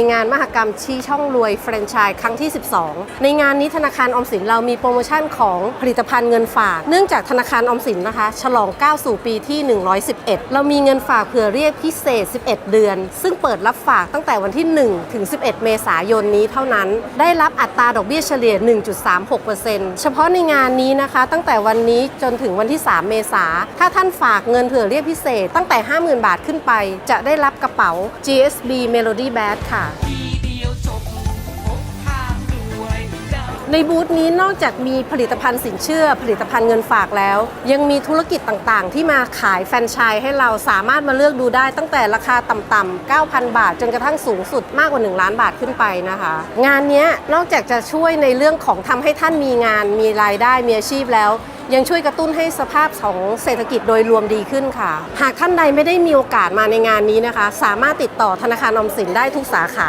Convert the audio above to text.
ในงานมหกรรมชี้ช่องรวยแฟรนไชส์ครั้งที่ 12 ในงานนี้ธนาคารออมสินเรามีโปรโมชั่นของผลิตภัณฑ์เงินฝาก เนื่องจากธนาคารออมสินนะคะ ฉลองก้าวสู่ปีที่ 111 เรามีเงินฝากเผื่อเรียกพิเศษ 11 เดือน ซึ่งเปิดรับฝากตั้งแต่วันที่ 1 ถึง 11 เมษายนนี้เท่านั้น ได้รับอัตราดอกเบี้ยเฉลี่ย 1.36%เฉพาะในงานนี้นะคะ ตั้งแต่วันนี้จนถึงวันที่ 3 เมษาถ้าท่านฝากเงินเผื่อเรียกพิเศษ ตั้งแต่ 50,000 บาทขึ้นไป จะได้รับกระเป๋า GSB Melody Bag ค่ะในบูธนี้นอกจากมีผลิตภัณฑ์สินเชื่อ ผลิตภัณฑ์เงินฝากแล้ว ยังมีธุรกิจต่างๆ ที่มาขายแฟรนไชส์ให้เราสามารถมาเลือกดูได้ตั้งแต่ราคาต่ำๆ 9,000 บาท จนกระทั่งสูงสุดมากกว่า 1 ล้านบาทขึ้นไปนะคะ งานนี้นอกจากจะช่วยในเรื่องของทำให้ท่านมีงาน มีรายได้มีอาชีพแล้ว ยังช่วยกระตุ้นให้สภาพของเศรษฐกิจโดยรวมดีขึ้นค่ะ หากท่านใดไม่ได้มีโอกาสมาในงานนี้นะคะ สามารถติดต่อธนาคารออมสินได้ทุกสาขา